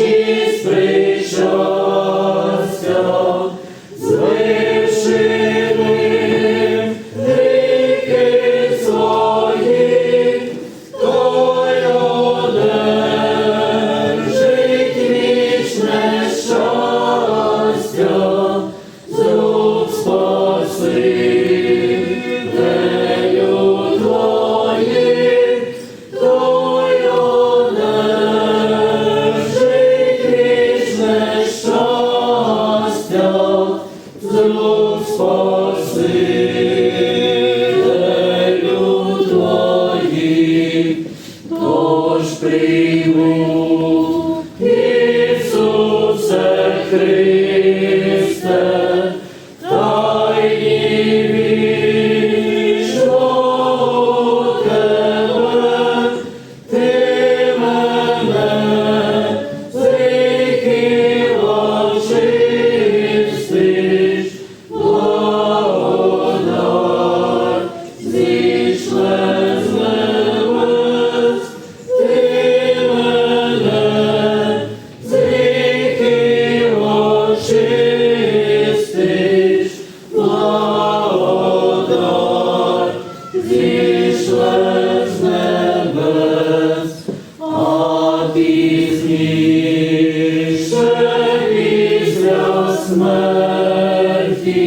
Очі причастя, звивши ним гріхи свої, зуб спаси. Спасителю Твоїм, тож прийму. смерті.